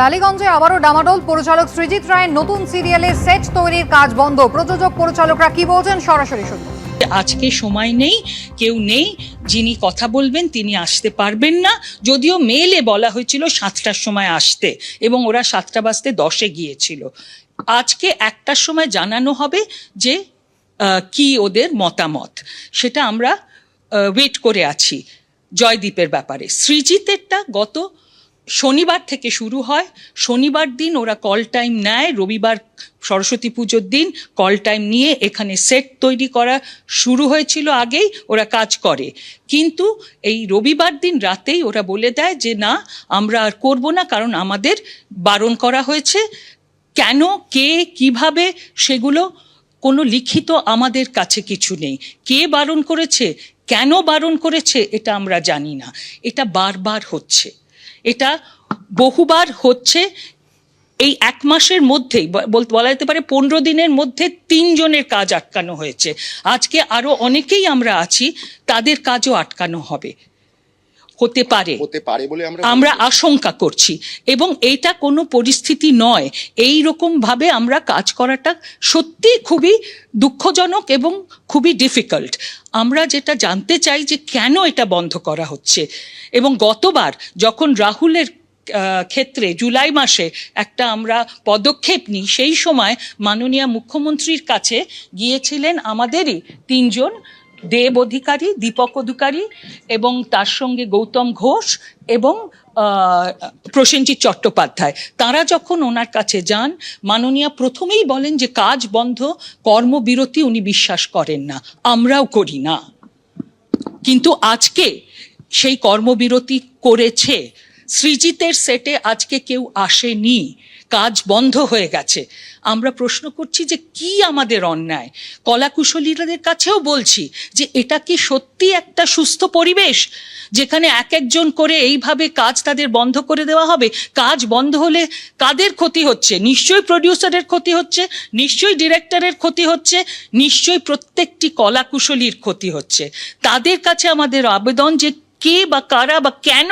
টালিগঞ্জে আবারও ডামাডোল। পরিচালক সৃজিত রায়ের নতুন সিরিয়ালে সেট তৈরির কাজ বন্ধ। প্রযোজক, পরিচালকরা কি বলছেন সরাসরি শুনুন। আজকে সময় নেই, কেউ নেই, যিনি কথা বলবেন তিনি আসতে পারবেন না। যদিও মেলে বলা হয়েছিল সাতটার সময় আসতে এবং ওরা সাতটা বাজতে দশে গিয়েছিল। আজকে একটার সময় জানানো হবে যে কি ওদের মতামত। সেটা আমরা ওয়েট করে আছি। জয়দীপের ব্যাপারে। সৃজিতেরটা গত শনিবার থেকে শুরু হয়। শনিবার দিন ওরা কল টাইম নেয়। রবিবার সরস্বতী পুজোর দিন কল টাইম নিয়ে এখানে সেট তৈরি করা শুরু হয়েছিল আগেই, ওরা কাজ করে। কিন্তু এই রবিবার দিন রাতেই ওরা বলে দেয় যে, না, আমরা আর করব না, কারণ আমাদের বারণ করা হয়েছে। কেন, কে, কীভাবে সেগুলো, কোনো লিখিত আমাদের কাছে কিছু নেই। কে বারণ করেছে, কেন বারণ করেছে, এটা আমরা জানি না। এটা বারবার হচ্ছে। এটা বহুবার হচ্ছে এই এক মাসের মধ্যেই বলা যেতে পারে পনেরো দিনের মধ্যে তিনজনের কাজ আটকানো হয়েছে। আজকে আরও অনেকেই আমরা আছি, তাদের কাজও আটকানো হবে। হতে পারে। হতে পারে বলে আমরা আমরা আশঙ্কা করছি এবং এইটা কোনো পরিস্থিতি নয়। এই রকম ভাবে আমরা কাজ করাটা সত্যি খুবই দুঃখজনক এবং খুবই ডিফিকাল্ট আমরা যেটা জানতে চাই যে কেন এটা বন্ধ করা হচ্ছে। এবং গতবার যখন রাহুলের ক্ষেত্রে জুলাই মাসে একটা আমরা পদক্ষেপ নিই সেই সময় মাননীয় মুখ্যমন্ত্রীর কাছে গিয়েছিলেন আমাদেরই তিনজন দেব অধিকারী, দীপক অধিকারী এবং তার সঙ্গে গৌতম ঘোষ এবং প্রসেনজিৎ চট্টোপাধ্যায়। তারা যখন ওনার কাছে যান, মাননীয়া প্রথমেই বলেন যে কাজ বন্ধ, কর্মবিরতি উনি বিশ্বাস করেন না। আমরাও করি না। কিন্তু আজকে সেই কর্মবিরতি করেছে সৃজিতের সেটে আজকে কেউ আসেনি। কাজ বন্ধ হয়ে গেছে। আমরা প্রশ্ন করছি যে কি আমাদের অন্যায়? কলাকুশলীদের কাছেও বলছি যে এটা কি সত্যি একটা সুস্থ পরিবেশ? যেখানে এক একজন করে এইভাবে কাজ তাদের বন্ধ করে দেওয়া হবে। কাজ বন্ধ হলে কাদের ক্ষতি হচ্ছে? নিশ্চয়ই প্রডিউসারের ক্ষতি হচ্ছে, নিশ্চয়ই ডিরেক্টরের ক্ষতি হচ্ছে, নিশ্চয়ই প্রত্যেকটি কলাকুশলীর ক্ষতি হচ্ছে। তাদের কাছে আমাদের আবেদন যে কে বা কারা বা কেন